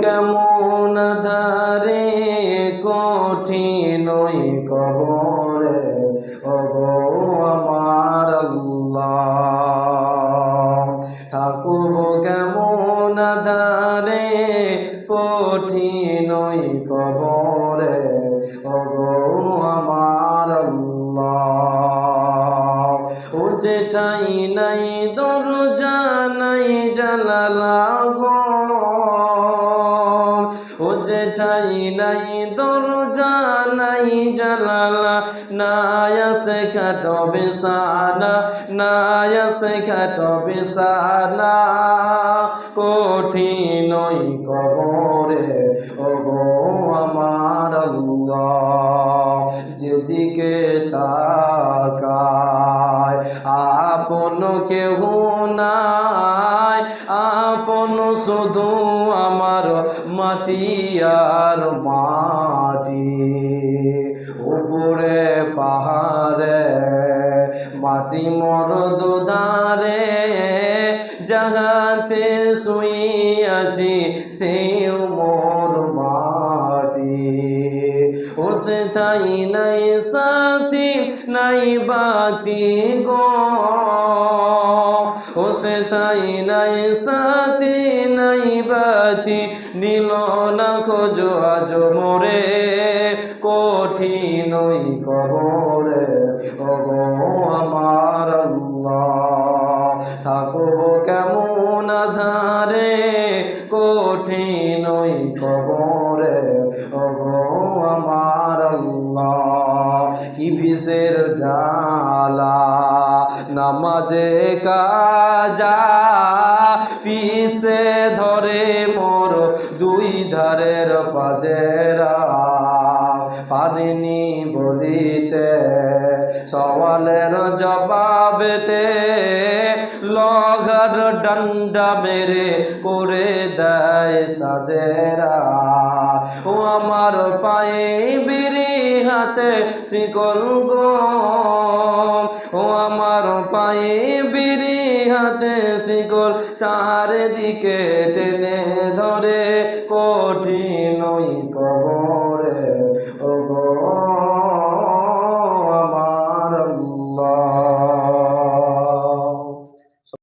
কেমন ধারে কঠিনই কবরে? ওগো আমার থাকুব কেমন ধারে কঠিনই কবরে? যেটাই নাই, দরজা নাই জালালা গো ও যেটাই নাই, দরজা নাই জালালা নায়াসে খাটো বিছানা নায়াসে খাটো বিছানা। কঠিনই কবরে, ওগো আমার আল্লাহ যেদিকে আপন কেহ নাই। আপন শুধু আমার মাটি আর মাটি। উপরে পাহাড়ে, মাটি মর দুধারে, জাগাতে শুইয়াছি, সেও মোর মাটি ও সে তাই নাই সাথী নাই বাতি গো ও তাই নাই সাথী নাই বাতি নীল না খোঁজ আজ মোরে কঠিনই কবরে ওগো আমার আল্লাহ থাকো কেমন ধারে কঠিনই কবরে ওগো আল্লাহ জালা নামাজে কাজা পিসে ধরে মোর দুই ধারের পাজেরা পারিনি বলিতে, সওয়ালের জবাবেতে লঘর ডন্ডা মেরে করে দেয় সাজেরা। ও আমার পায়ে হাতে শিকল গো ও আমার পায়ে বিড়ি হাতে শিকল চারিদিকে টেনে ধরে কঠিন